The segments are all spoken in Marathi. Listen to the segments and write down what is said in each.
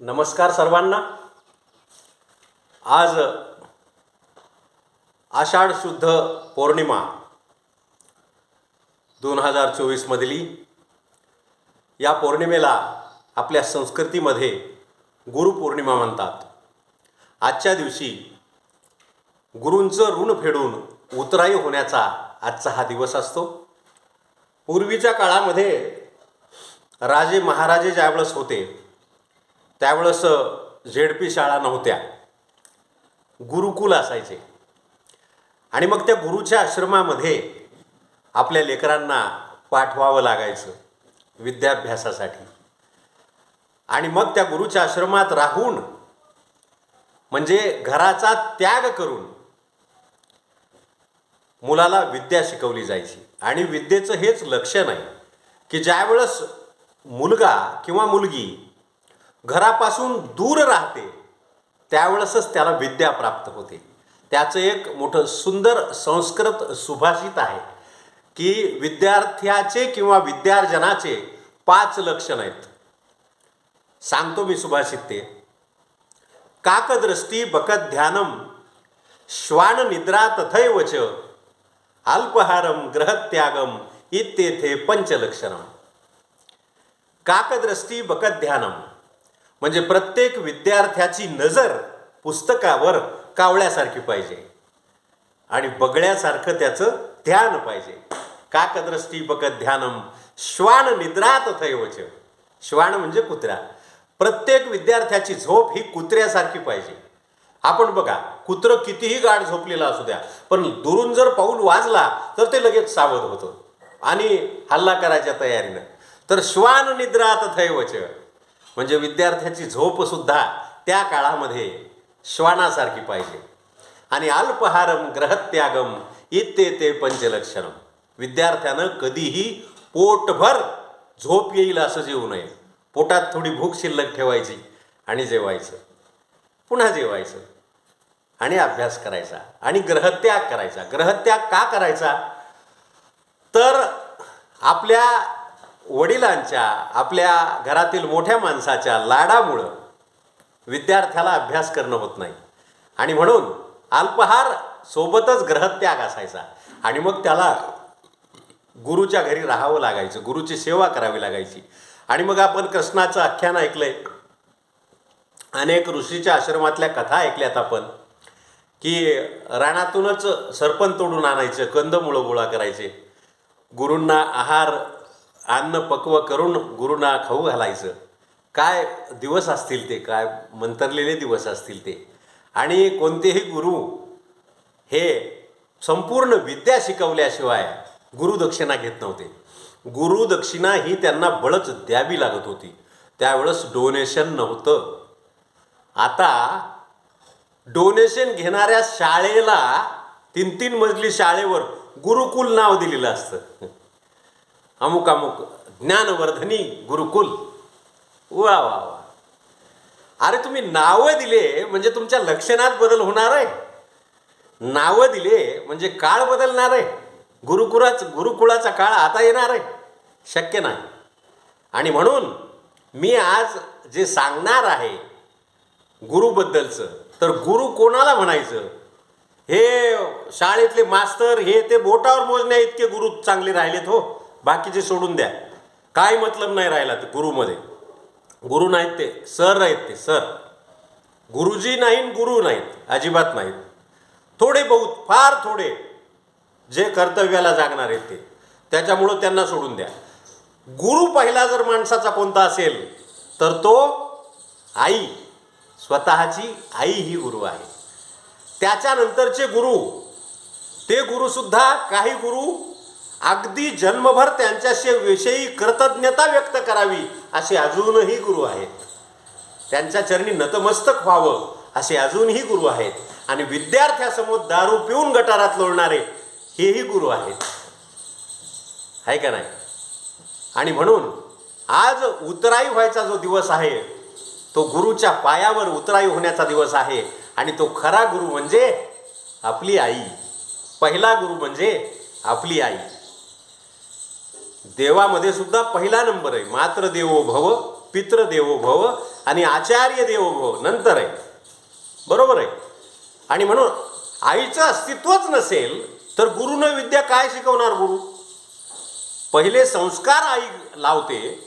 नमस्कार सर्वांना. आज आषाढ शुद्ध पौर्णिमा दोन हजार चोवीसमधली या पौर्णिमेला आपल्या संस्कृतीमध्ये गुरुपौर्णिमा म्हणतात. आजच्या दिवशी गुरूंचं ऋण फेडून उतराई होण्याचा आजचा हा दिवस असतो. पूर्वीच्या काळामध्ये राजे महाराजे ज्यावेळेस होते त्यावेळेस झेडपी शाळा नव्हत्या. गुरुकुल असायचे. आणि मग त्या गुरुच्या आश्रमामध्ये आपल्या लेकरांना पाठवावं लागायचं विद्याभ्यासासाठी. आणि मग त्या गुरुच्या आश्रमात राहून म्हणजे घराचा त्याग करून मुलाला विद्या शिकवली जायची. आणि विद्येचं हेच लक्ष नाही की ज्यावेळेस मुलगा किंवा मुलगी घरापासून दूर राहते त्यावेळेसच त्याला विद्या प्राप्त होते. त्याचं एक मोठं सुंदर संस्कृत सुभाषित आहे की विद्यार्थ्याचे किंवा विद्यार्जनाचे पाच लक्षण आहेत सांगतो मी सुभाषित ते. काकदृष्टी बकत ध्यानम श्वान निद्रा तथैव च अल्पहारम ग्रहत्यागम इत्येथे पंचलक्षणम काकदृष्टी बकत ध्यानम म्हणजे प्रत्येक विद्यार्थ्याची नजर पुस्तकावर कावळ्यासारखी पाहिजे. आणि बगळ्यासारखं त्याचं ध्यान पाहिजे. काकदृष्टी बकत ध्यानम श्वान निद्रा तथैवच श्वान म्हणजे कुत्रा. प्रत्येक विद्यार्थ्याची झोप ही कुत्र्यासारखी पाहिजे. आपण बघा कुत्रं कितीही गाढ झोपलेलं असू द्या पण दुरून जर पाऊल वाजला तर ते लगेच सावध होतं. आणि हल्ला करायच्या तयारीनं. तर श्वान निद्रा तथैवच म्हणजे विद्यार्थ्याची झोपसुद्धा त्या काळामध्ये श्वानासारखी पाहिजे. आणि अल्पहारम ग्रहत्यागम इत्ये ते पंचलक्षणम विद्यार्थ्यानं कधीही पोटभर झोप येईल असं जेवू नये. पोटात थोडी भूक शिल्लक ठेवायची आणि जेवायचं. पुन्हा जेवायचं. आणि अभ्यास करायचा. आणि ग्रहत्याग करायचा. ग्रहत्याग का करायचा? तर आपल्या वडिलांच्या आपल्या घरातील मोठ्या माणसाच्या लाडामुळं विद्यार्थ्याला अभ्यास करणं होत नाही. आणि म्हणून अल्पहार सोबतच ग्रहत्याग असायचा. आणि मग त्याला गुरुच्या घरी राहावं लागायचं गुरुची सेवा करावी लागायची. आणि मग आपण कृष्णाचं आख्यान ऐकलंय. अनेक ऋषीच्या आश्रमातल्या कथा ऐकल्यात आपण की रानातूनच सरपण तोडून आणायचं कंदमुळं गोळा करायचे. गुरूंना आहार अन्न पक्व करून गुरुना खाऊ घालायचं. काय दिवस असतील ते काय मंतरलेले दिवस असतील ते. आणि कोणतेही गुरु हे संपूर्ण विद्या शिकवल्याशिवाय गुरुदक्षिणा घेत नव्हते. गुरुदक्षिणा ही त्यांना बळच द्यावी लागत होती. त्यावेळेस डोनेशन नव्हतं. आता डोनेशन घेणाऱ्या शाळेला तीन तीन मजली शाळेवर गुरुकुल नाव दिलेलं असतं. अमुक अमुक ज्ञानवर्धनी गुरुकुल. वा वा वा. अरे तुम्ही नावं दिले म्हणजे तुमच्या लक्षणात बदल होणार आहे. नावं दिले म्हणजे काळ बदलणार आहे. गुरुकुलाच गुरुकुळाचा काळ आता येणार आहे. शक्य नाही. आणि म्हणून मी आज जे सांगणार आहे गुरुबद्दलचं तर गुरु कोणाला म्हणायचं? हे शाळेतले मास्तर हे ते बोटावर मोजण्या इतके गुरु चांगले राहिलेत हो. बाकीचे सोडून द्या. काय मतलब नाही राहिला ते गुरुमध्ये. गुरु नाहीत ते सर आहेत ते सर. गुरुजी नाही गुरु नाहीत अजिबात नाहीत. थोडे बहुत फार थोडे जे कर्तव्याला जागणार आहेत ते. त्याच्यामुळं त्यांना सोडून द्या. गुरु पहिला जर माणसाचा कोणता असेल तर तो आई. स्वतःची आई ही गुरु आहे. त्याच्यानंतरचे गुरु. ते गुरुसुद्धा काही गुरु अगदी जन्मभर त्यांच्याशी विषयी कृतज्ञता व्यक्त करावी असे अजूनही गुरु आहेत. त्यांच्या चरणी नतमस्तक व्हावं असे अजूनही गुरु आहेत. आणि विद्यार्थ्यासमोर दारू पिऊन गटारात लोळणारे हेही गुरु आहेत. आहे का नाही? आणि म्हणून आज उतराई व्हायचा जो दिवस आहे तो गुरुच्या पायावर उतराई होण्याचा दिवस आहे. आणि तो खरा गुरु म्हणजे आपली आई. पहिला गुरु म्हणजे आपली आई. देवामध्ये सुद्धा पहिला नंबर आहे. मात्र देवो भव पितृ देवो भव आणि आचार्य देवो भव नंतर आहे. बरोबर आहे? आणि म्हणून आईचं अस्तित्वच नसेल तर गुरुनं विद्या काय शिकवणार गुरु? पहिले संस्कार आई लावते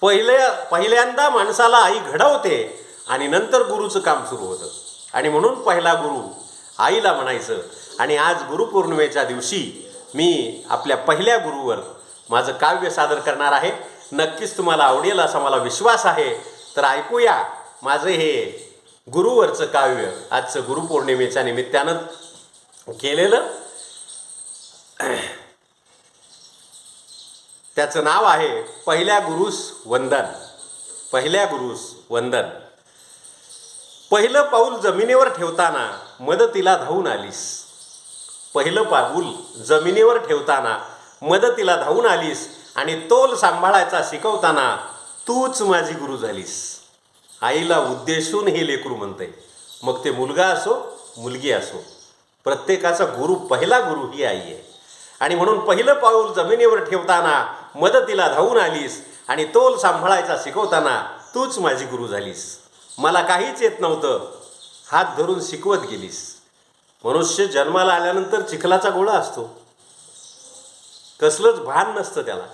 पहिले पहिल्यांदा माणसाला आई घडवते आणि नंतर गुरुचं काम सुरू होतं. आणि म्हणून पहिला गुरु आईला म्हणायचं आणि आज गुरुपौर्णिमेच्या दिवशी मी आपल्या पहिल्या गुरुवर माझं काव्य सादर करणार आहे. नक्कीच तुम्हाला आवडेल असा मला विश्वास आहे. तर ऐकूया माझं हे गुरुवरचं काव्य आजचं गुरुपौर्णिमेच्या निमित्तानं केलेलं. त्याचं नाव आहे पहिल्या गुरुस वंदन. पहिल्या गुरुस वंदन. पहिलं पाऊल जमिनीवर ठेवताना मदतीला धावून आलीस. पहिलं पाऊल जमिनीवर ठेवताना मदतीला धावून आलीस आणि तोल सांभाळायचा शिकवताना तूच माझी गुरु झालीस. आईला उद्देशून हे लेकरू म्हणते मग ते मुलगा असो मुलगी असो. प्रत्येकाचा गुरु पहिला गुरु ही आई आहे. आणि म्हणून पहिलं पाऊल जमिनीवर ठेवताना मदतीला धावून आलीस आणि तोल सांभाळायचा शिकवताना तूच माझी गुरु झालीस. मला काहीच येत नव्हतं. हात धरून शिकवत गेलीस. मनुष्य जन्माला आल्यानंतर चिखलाचा गोळा असतो. कसलंच भान नसतं त्याला.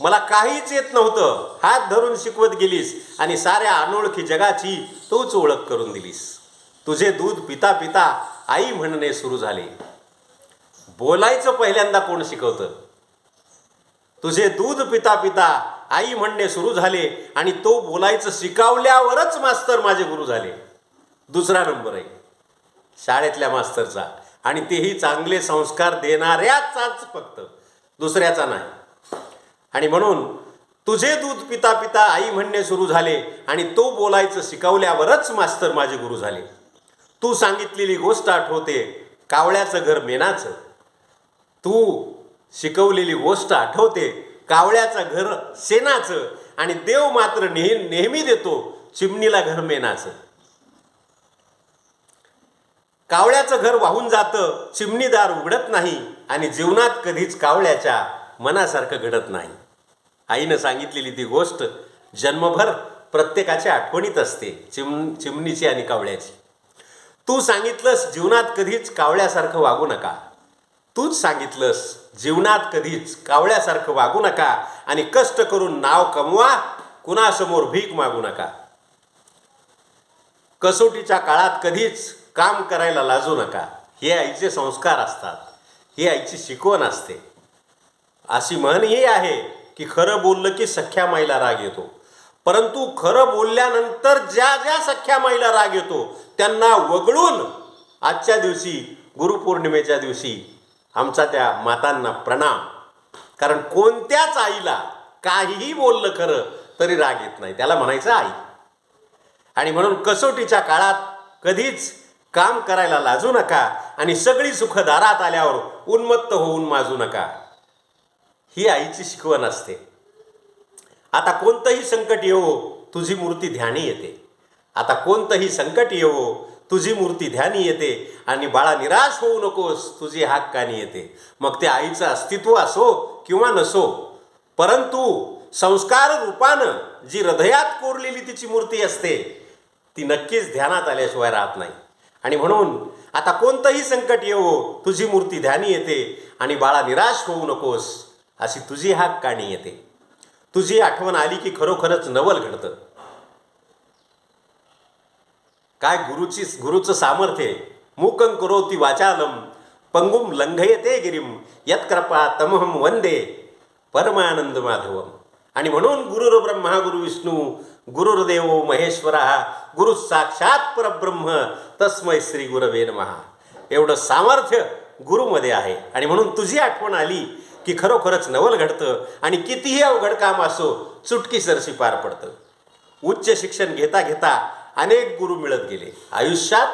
मला काहीच येत नव्हतं. हात धरून शिकवत गेलीस आणि साऱ्या अनोळखी जगाची तूच ओळख करून दिलीस. तुझे दूध पिता पिता आई म्हणणे सुरू झाले. बोलायचं पहिल्यांदा कोण शिकवतं? तुझे दूध पिता पिता आई म्हणणे सुरू झाले आणि तो बोलायचं शिकवल्यावरच मास्तर माझे गुरु झाले. दुसरा नंबर आहे. शाळेतल्या मास्तरचा. आणि तेही चांगले संस्कार देणाऱ्याचाच फक्त. दुसऱ्याचा नाही. आणि म्हणून तुझे दूध पिता पिता आई म्हणणे सुरू झाले आणि तो बोलायचं शिकवल्यावरच मास्तर माझे गुरु झाले. तू सांगितलेली गोष्ट आठवते कावळ्याचं घर मेनाचं. तू शिकवलेली गोष्ट आठवते कावळ्याचं घर सेनाचं. आणि देव मात्र नेह नेहमी देतो चिमणीला घर मेनाचं. कावळ्याचं घर वाहून जातं चिमणीदार उघडत नाही. आणि जीवनात कधीच कावळ्याच्या मनासारखं घडत नाही. आईनं सांगितलेली ती गोष्ट जन्मभर प्रत्येकाच्या आठवणीत असते चिम चिमणीची आणि कावळ्याची. तू सांगितलंस जीवनात कधीच कावळ्यासारखं वागू नका. तूच सांगितलंस जीवनात कधीच कावळ्यासारखं वागू नका आणि कष्ट करून नाव कमवा कुणासमोर भीक मागू नका. कसोटीच्या काळात कधीच काम करायला लाजू नका. हे आईचे संस्कार असतात. ही आईची शिकवण असते. अशी म्हण ही आहे की खरं बोललं की सख्या माईला राग येतो. परंतु खरं बोलल्यानंतर ज्या ज्या सख्या माईला राग येतो त्यांना वगळून आजच्या दिवशी गुरुपौर्णिमेच्या दिवशी आमचा त्या मातांना प्रणाम. कारण कोणत्याच आईला काहीही बोललं खरं तरी राग येत नाही. त्याला म्हणायचं आई. आणि म्हणून कसोटीच्या काळात कधीच काम करायला लाजू नका आणि सगळी सुख दारात आल्यावर उन्मत्त होऊन माजू नका. ही आईची शिकवण असते. आता कोणतंही संकट येवो तुझी मूर्ती ध्यानी येते. आता कोणतंही संकट येवो तुझी मूर्ती ध्यानी येते आणि बाळा निराश होऊ नकोस तुझी हाक कानी येते. मग ते आईचं अस्तित्व असो किंवा नसो परंतु संस्कार रूपानं जी हृदयात कोरलेली तिची मूर्ती असते ती नक्कीच ध्यानात आल्याशिवाय राहत नाही. आणि म्हणून आता कोणतंही संकट येवो तुझी मूर्ती ध्यानी येते आणि बाळा निराश होऊ नकोस अशी तुझी हाक काणी येते. तुझी आठवण आली की खरोखरच नवल घडतं. काय गुरुची गुरुचं सामर्थ्य मूकं करोति वाचालम पंगुम लंघयते गिरीम यत्कृपा तमहम वंदे परमानंद माधवम. आणि म्हणून गुरुर ब्रह्मा गुरु विष्णू गुरुर्देवो महेश्वरा गुरु साक्षात परब्रह्म तस्मै श्री गुरवे महा एवढं सामर्थ्य गुरुमध्ये आहे. आणि म्हणून तुझी आठवण आली की खरोखरच नवल घडतं आणि कितीही अवघड काम असो चुटकी सरशी पार पडतं. उच्च शिक्षण घेता घेता अनेक गुरु मिळत गेले. आयुष्यात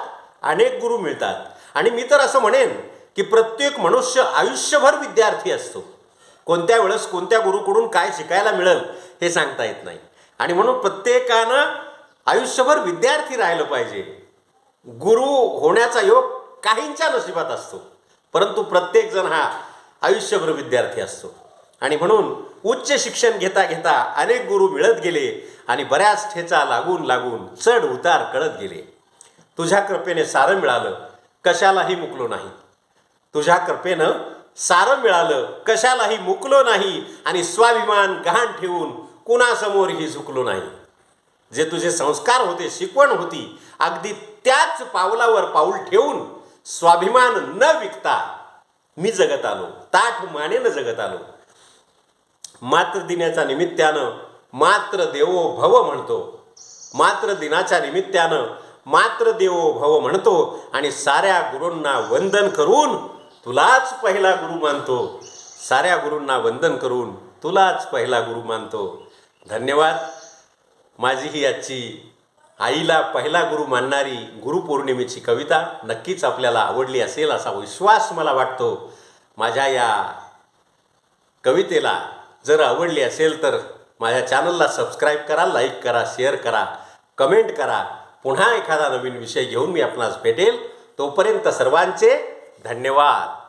अनेक गुरु मिळतात. आणि मी तर असं म्हणेन की प्रत्येक मनुष्य आयुष्यभर विद्यार्थी असतो. कोणत्या वेळेस कोणत्या गुरुकडून काय शिकायला मिळेल हे सांगता येत नाही. आणि म्हणून प्रत्येकानं आयुष्यभर विद्यार्थी राहिलं पाहिजे. गुरु होण्याचा योग काहींच्या नशिबात असतो. परंतु प्रत्येकजण हा आयुष्यभर विद्यार्थी असतो. आणि म्हणून उच्च शिक्षण घेता घेता अनेक गुरु मिळत गेले आणि बऱ्याच ठेचा लागून लागून चढ उतार कळत गेले. तुझ्या कृपेने सारं मिळालं कशालाही मुकलो नाही. तुझ्या कृपेनं सारं मिळालं कशालाही मुकलो नाही आणि स्वाभिमान गहाण ठेवून कुणासमोरही झुकलो नाही. जे तुझे संस्कार होते शिकवण होती अगदी त्याच पावलावर पाऊल ठेवून स्वाभिमान न विकता मी जगत आलो ताठ मानेनं जगत आलो. मात्र दिनाच्या निमित्तानं मात्र देवो भव म्हणतो. मात्र दिनाच्या निमित्तानं मात्र देवो भव म्हणतो आणि साऱ्या गुरूंना वंदन करून तुलाच पहिला गुरु मानतो. साऱ्या गुरूंना वंदन करून तुलाच पहिला गुरु मानतो. धन्यवाद. माझी ही आजची आईला पहिला गुरु मानणारी गुरुपौर्णिमेची कविता नक्कीच आपल्याला आवडली असेल असा विश्वास मला वाटतो. माझ्या या कवितेला जर आवडली असेल तर माझ्या चॅनलला सबस्क्राईब करा लाईक करा शेअर करा कमेंट करा. पुन्हा एखादा नवीन विषय घेऊन मी आपणास भेटेल. तोपर्यंत सर्वांचे धन्यवाद.